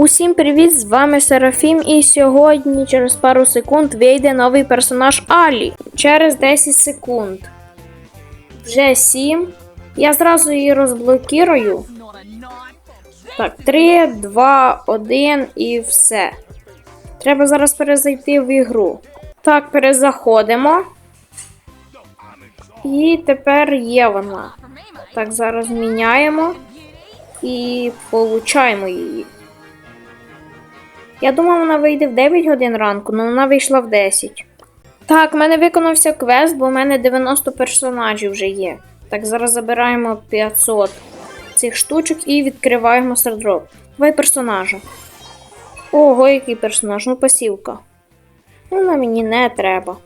Усім привіт! З вами Серафім, і сьогодні через пару секунд вийде новий персонаж Алі. Через 10 секунд. Вже 7. Я зразу її розблокірую. Так, 3, 2, 1 і все. Треба зараз перезайти в ігру. Так, перезаходимо. І тепер є вона. Так, зараз міняємо і получаємо її. Я думав, вона вийде в 9 годин ранку, але вона вийшла в 10. Так, в мене виконався квест, бо в мене 90 персонажів вже є. Так, зараз забираємо 500 цих штучок і відкриваємо стардроп. Давай персонажа. Ого, який персонаж, ну пасівка. Ну, вона мені не треба.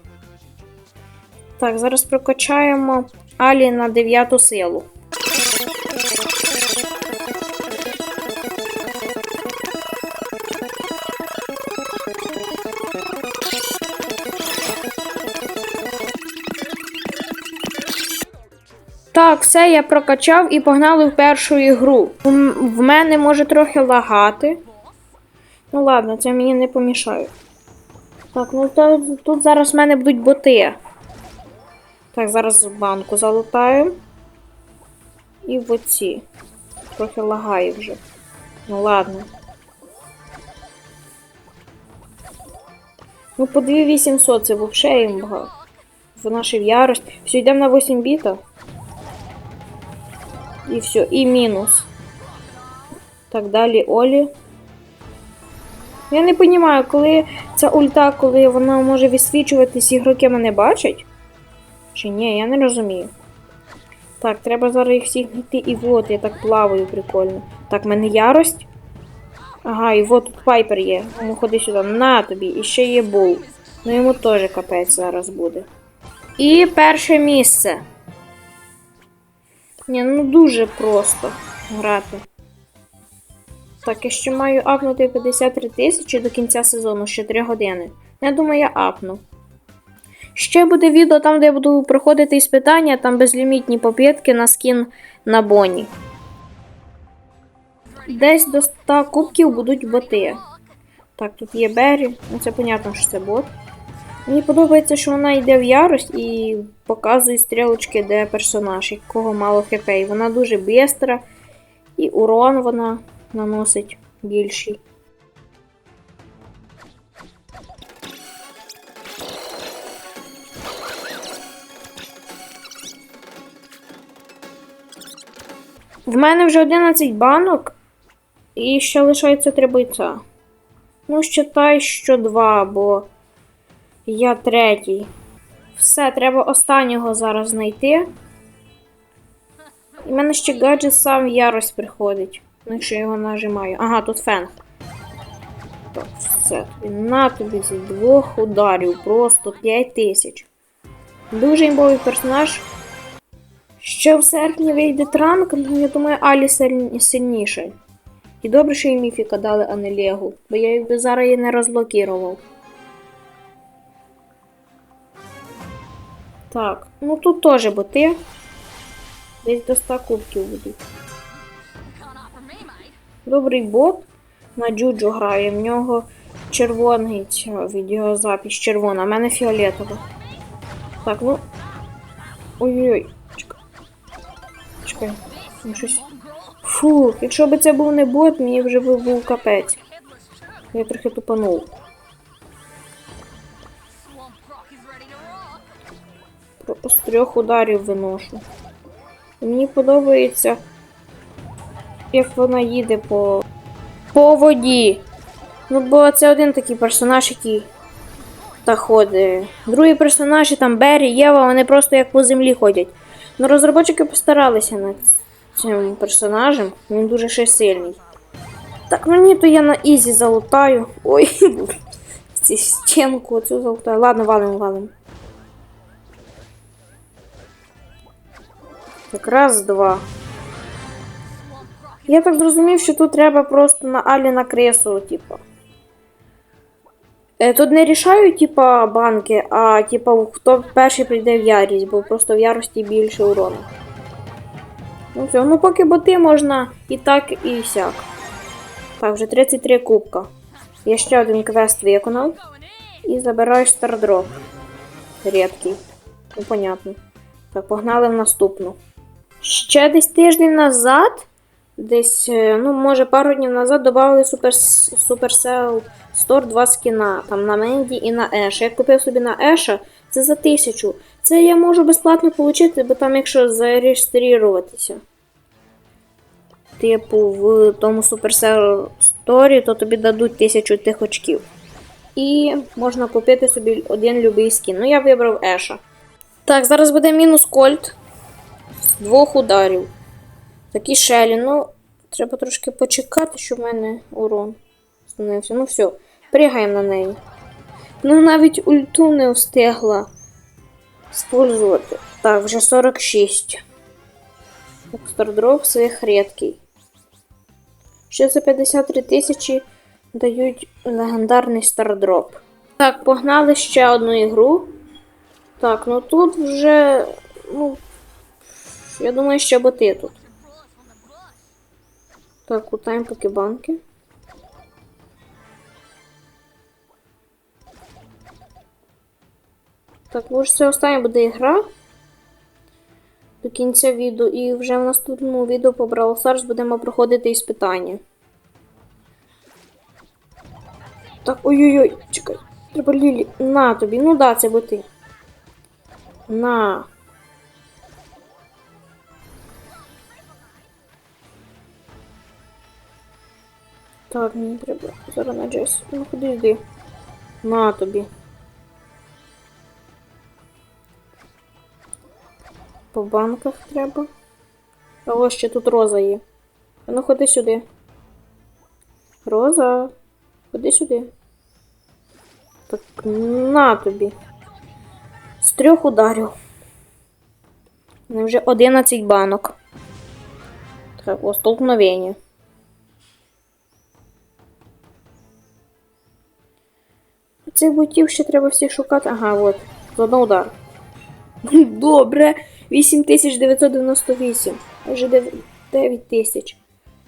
Так, зараз прокачаємо Алі на 9 силу. Так, все, я прокачав і погнали в першу ігру. В мене може трохи лагати. Ну ладно, це мені не помішає. Так, ну то, тут зараз в мене будуть боти. Так, зараз банку залутаю. І в оці. Трохи лагає вже. Ну ладно. Ну, по 2800 це взагалі їм багато. Ще в ярості. Все, йдемо на 8 біта. І все, і мінус. Так, далі Олі. Я не розумію, коли ця ульта, коли вона може висвічуватись, ігроки мене бачать? Чи ні, я не розумію. Так, треба зараз їх всіх знайти. І от, я так плаваю прикольно. Так, в мене ярость. Ага, і от тут пайпер є. Ну, ходи сюди. На тобі. І ще є бул. Ну йому теж капець зараз буде. І перше місце. Ні, ну дуже просто грати. Так, я ще маю апнути 53 тисячі до кінця сезону, ще 3 години. Я думаю, я апну. Ще буде відео там, де я буду проходити іспитання, там безлімітні попитки на скін на Боні. Десь до 100 кубків будуть боти. Так, тут є Беррі, ну це понятно, що це бот. Мені подобається, що вона йде в ярость і показує стрілочки, де персонаж, якого мало хп. І вона дуже бистра, і урон вона наносить більший. В мене вже 11 банок, і ще лишається 3 бойця. Ну, считай, що 2, бо я третій. Все, треба останнього зараз знайти. І в мене ще гаджет сам в ярость приходить. Ну, якщо я його нажимаю. Ага, тут фенг. Так, все. На тобі зі двох ударів. Просто 5 тисяч. Дуже імбовий персонаж. Ще в серпні вийде транк, ну я думаю, Алі сильні- сильніший. І добре, що і міфіка дали, а не Легу, бо я їх зараз її не розблокірував. Так, ну тут теж боти. Десь до 100 кубків будуть. Добрий бот на Джуджу грає. В нього червоний ця відеозапись червона, а в мене фіолетова. Так, ну. Ой-ой-ой. Чекай. Чекай. Ну, щось. Фу, якщо б це був не бот, мені вже був капець. Я трохи тупанув. З трьох ударів виношу. Мені подобається, як вона їде по, по воді. Ну, бо це один такий персонаж, який та ходить. Другі персонажі, там Беррі, Єва, вони просто як по землі ходять. Ну, розробники постаралися над цим персонажем. Він дуже ще сильний. Так, ну ні, то я на Ізі залутаю. Ой, ці стінку оцю залутаю. Ладно, валим, валим. Так, раз, два. Я так зрозумів, що тут треба просто на Алі на кресу, типу. Е, Тут не рішають, типа, банки, а типа, хто перший прийде в ярість, бо просто в ярості більше урону. Ну все, ну поки боти можна і так, і сяк. Так, вже 33 кубка. Я ще один квест виконав. І забираю стардроп. Рідкий. Ну, понятно. Так, погнали в наступну. Ще десь тиждень назад, десь, е, ну, може, пару днів назад додали Super, Supercell Store 2 скіна. Там на Менді і на Еша. Я купив собі на Еша, це за тисячу. Це я можу безплатно отримати, бо там, якщо зареєструватися. Типу, в тому Supercell Store, то тобі дадуть тисячу тих очків. І можна купити собі один любий скін. Ну, я вибрав Еша. Так, зараз буде мінус кольт двох ударів. Такі шелі. Ну, треба трошки почекати, щоб в мене урон становився. Ну все, пригаємо на неї. Ну, навіть ульту не встигла спользувати. Так, вже 46. Так, стардроп своїх рідкий. Ще за 53 тисячі дають легендарний стардроп. Так, погнали ще одну ігру. Так, ну тут вже. Ну. Я думаю, ще боти тут. Так, лутаємо поки банки. Так, може це остання буде ігра. До кінця відео. І вже в наступному відео по Brawl Stars будемо проходити іспитання. Так, ой-ой-ой, чекай. Треба Лілі. На тобі. Ну да, це боти. На. Так, мені треба. Зараз на Джесі. Ну куди йди? На тобі. По банках треба. А ось ще тут роза є. Ну ходи сюди. Роза. Ходи сюди. Так, на тобі. З трьох ударів. У вже 11 банок. Так, о, столкновення. Цих ботів ще треба всіх шукати. Ага, от. Заодно удар. Добре. 8998. Вже 9 тисяч.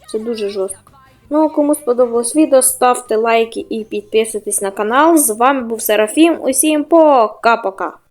Це дуже жорстко. Ну, кому сподобалось відео, ставте лайки і підписуйтесь на канал. З вами був Серафім. Усім пока-пока.